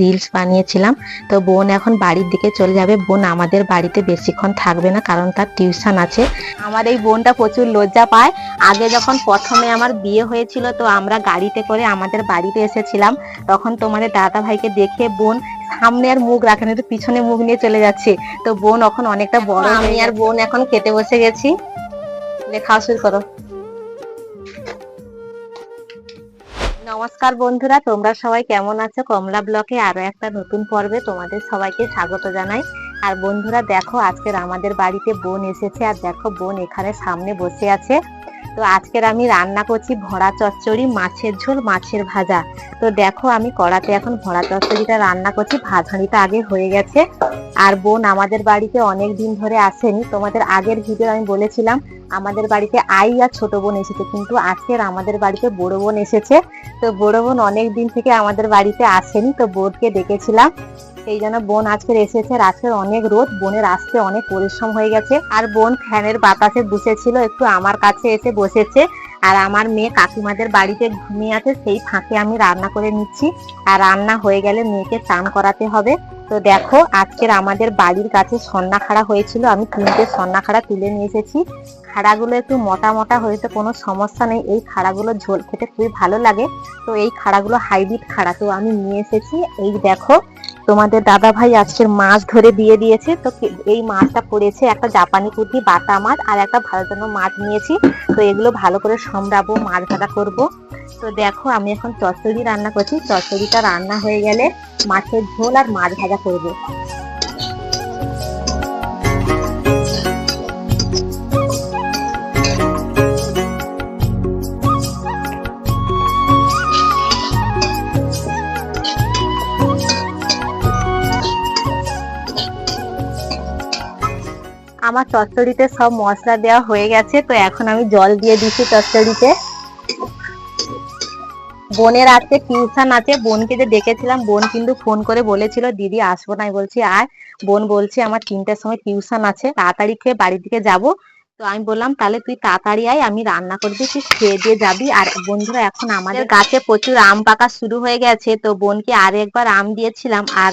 Reels বানিয়েছিলাম। তো বোন এখন বাড়ির দিকে চলে যাবে। বোন আমাদের বাড়িতে বেশিক্ষণ থাকবে না কারণ তার টিউশন আছে। আমার এই বোনটা প্রচুর লজ্জা পায়। আগে যখন প্রথমে আমার বিয়ে হয়েছিল তো আমরা গাড়িতে করে আমাদের বাড়িতে এসেছিলাম। তখন তোমাদের দাদা ভাইকে দেখে বোন সামনে আর মুখ রাখে না তো পিছনে মুখ নিয়ে চলে যাচ্ছে। তো বোন এখন অনেকটা বড় আমি আর বোন এখন খেতে বসে গেছি। খাওয়া শুরু করো। নমস্কার বন্ধুরা, তোমরা সবাই কেমন আছো? কমলা ব্লকে আরও একটা নতুন পর্বে তোমাদের সবাইকে স্বাগত জানাই। আর বন্ধুরা, দেখো আজকের আমাদের বাড়িতে বোন এসেছে, আর দেখো বোন এখানে সামনে বসে আছে। তো আজকের আমি রান্না করছি ভরা চচ্চড়ি, মাছের ঝোল, মাছের ভাজা। তো দেখো আমি কড়াতে এখন ভরা চচ্চড়িটা রান্না করছি, ভাজানিটা আগে হয়ে গেছে। আর বোন আমাদের বাড়িতে অনেক দিন ধরে আসেনি। তোমাদের আগের ভিডিও আমি বলেছিলাম, আমাদের বাড়িতে আই আর ছোট বোন এসেছে, কিন্তু আজকের আমাদের বাড়িতে বড় বোন এসেছে। তো বড় বোন অনেক দিন থেকে আমাদের বাড়িতে আসেনি, তো বোনকে ডেকেছিলাম। সেই জন্য বোন আজকের এসেছে আর অনেক রোদ, বোনের আসতে অনেক পরিশ্রম হয়ে গেছে। আর বোন ফ্যানের বাতাসে বসেছিল, একটু আমার কাছে এসে বসেছে। আর আমার মেয়ে কাকিমাদের বাড়িতে ঘুমিয়ে আছে, সেই ফাঁকে আমি রান্না করে নিচ্ছি। আর রান্না হয়ে গেলে মেয়েকে স্নান করাতে হবে। তো দেখো, আজকের আমাদের বাড়ির কাছে সন্না খাড়া হয়েছিল। আমি তিনটে সন্না খাড়া তুলে নিয়ে এসেছি। খাড়াগুলো একটু মোটা মোটা হয়েছে কোনো সমস্যা নেই। এই খাড়াগুলো ঝোল খেতে খুবই ভালো লাগে। তো এই খাড়াগুলো হাইব্রিড খাড়া। তো আমি নিয়ে এসেছি। এই দেখো তোমাদের দাদা ভাই আজকের মাছ ধরে দিয়ে দিয়েছে। তো এই মাছটা পড়েছে একটা জাপানি পুঁটি বাটা মাছ আর একটা ভালো মাছ নিয়েছি। তো এগুলো ভালো করে সম্রাবো, মাছ ভাজা করব। তো দেখো, আমি এখন চচ্চড়ি রান্না করছি। চচ্চড়িটা রান্না হয়ে গেলে মাছের ঝোল আর মাছ ভাজা করব। আমার চচ্চড়িতে সব মশলা দেওয়া হয়ে গেছে, তো এখন আমি জল দিয়ে দিচ্ছি চচ্চড়িতে বোনের আজকে টিউশন আছে, বোনকে যে ডেকেছিলাম, বোন কিন্তু ফোন করে বলেছিল, দিদি, আসব না। বলছি আর বোন বলছে, আমার তিনটার সময় টিউশন আছে, তাড়াতাড়ি খেয়ে বাড়ির দিকে যাব। তো আমি বললাম, তাহলে তুই তাড়াতাড়ি আয়, আমি রান্না করে দিই তুই খেয়ে দিয়ে যাবি। আর বন্ধুরা, এখন আমাদের গাছে প্রচুর আম পাকা শুরু হয়ে গেছে, তো বোনকে আর একবার আম দিয়েছিলাম। আর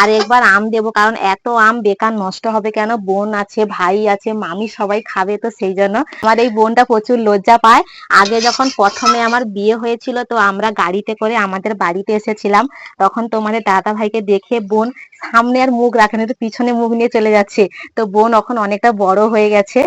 আর একবার আম দেবো, কারণ এত আম বেকার নষ্ট হবে কেন? বোন আছে, ভাই আছে, মামি সবাই খাবে তো সেই জন্য। আমার এই বোনটা প্রচুর লজ্জা পায়। আগে যখন প্রথমে আমার বিয়ে হয়েছিল, তো আমরা গাড়িতে করে আমাদের বাড়িতে এসেছিলাম। তখন তোমাদের দাদা ভাইকে দেখে বোন সামনে আর মুখ রাখেনি তো পিছনে মুখ নিয়ে চলে যাচ্ছে। তো বোন এখন অনেকটা বড় হয়ে গেছে।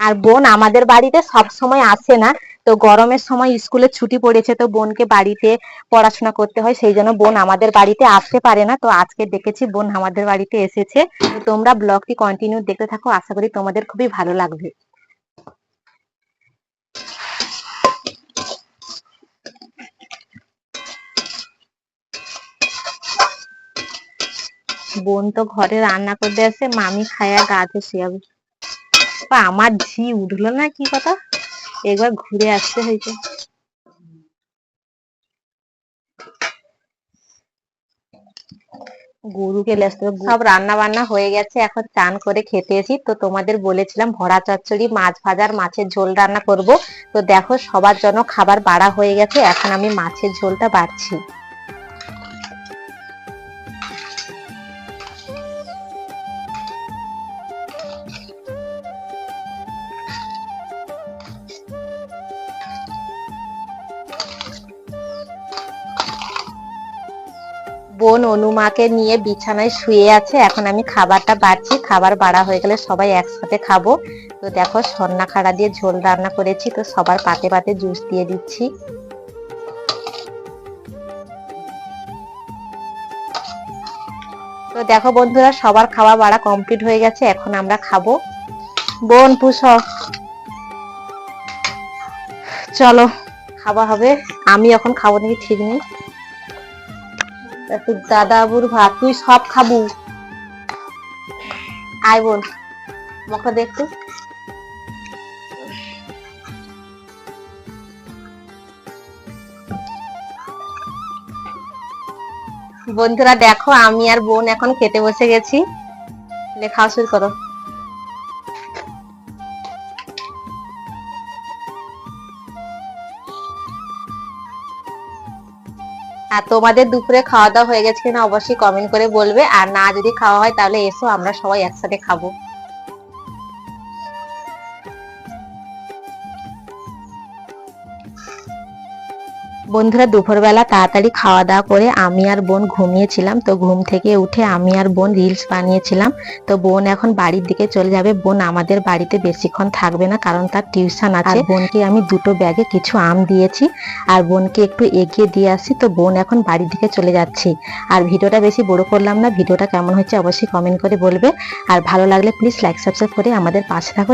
আর বোন আমাদের বাড়িতে সব সময় আসে না। তো গরমের সময় স্কুলে ছুটি পড়েছে তো বোনকে বাড়িতে পড়াশোনা করতে হয়। সেই জন্য বোন আমাদের বাড়িতে আসতে পারে না। তো আজকে দেখেছি বোন আমাদের বাড়িতে এসেছে। তোমরা ব্লগটি কন্টিনিউ দেখতে থাকো। আশা করি তোমাদের খুবই ভালো লাগবে। বোন তো ঘরে রান্না করতে আসে, মামি খায়া গাছে শুয়াবে বা আমার ঝি উঠল না কি কথা? একবার ঘুরে আসতে হয়েছে। গরুকে সব রান্না বান্না হয়ে গেছে, এখন চান করে খেতে এসি তো তোমাদের বলেছিলাম ভরা চচ্চড়ি, মাছ ভাজার, মাছের ঝোল রান্না করব। তো দেখো সবার জন্য খাবার বাড়া হয়ে গেছে, এখন আমি মাছের ঝোলটা বাড়ছি। বোন অনুমাকে নিয়ে বিছানায় শুয়ে আছে। এখন আমি খাবারটা বাড়ছি, খাবার বাড়া হয়ে গেলে সবাই একসাথে খাব। তো দেখো, সন্না খাড়া দিয়ে ঝোল রান্না করেছি, তো সবার পাতে পাতে জুস দিয়ে দিচ্ছি। তো দেখো বন্ধুরা, সবার খাওয়া বাড়া কমপ্লিট হয়ে গেছে, এখন আমরা খাব। বোন, পুষ। চলো, খাওয়া হবে। আমি এখন খাব নাকি ঠিক নেই? একটু দাদাবুর ভাত তুই সব খাবু। আয় বোন, মুখটা দেখতে বন্ধুরা দেখো, আমি আর বোন এখন খেতে বসে গেছি। লেখা শুরু করো। আর তোমাদের দুপুরে খাওয়া দাওয়া হয়ে গেছে কিনা অবশ্যই কমেন্ট করে বলবে। আর না যদি খাওয়া হয় তাহলে এসো, আমরা সবাই একসাথে খাব। বন্ধুরা দুপুরবেলা তাড়াতাড়ি খাওয়া দাওয়া করে আমি আর বোন ঘুমিয়েছিলাম। তো ঘুম থেকে উঠে আমি আর বোন রিলস বানিয়েছিলাম। তো বোন এখন বাড়ির দিকে চলে যাবে। বোন আমাদের বাড়িতে বেশিক্ষণ থাকবে না কারণ তার টিউশন আছে। আর বোনকে আমি দুটো ব্যাগে কিছু আম দিয়েছি আর বোনকে একটু এগিয়ে দিয়ে আসি তো বোন এখন বাড়ির দিকে চলে যাচ্ছি। আর ভিডিওটা বেশি বড় করলাম না ভিডিওটা কেমন হচ্ছে অবশ্যই কমেন্ট করে বলবে। আর ভালো লাগলে প্লিজ লাইক সাবস্ক্রাইব করে আমাদের পাশে থাকো।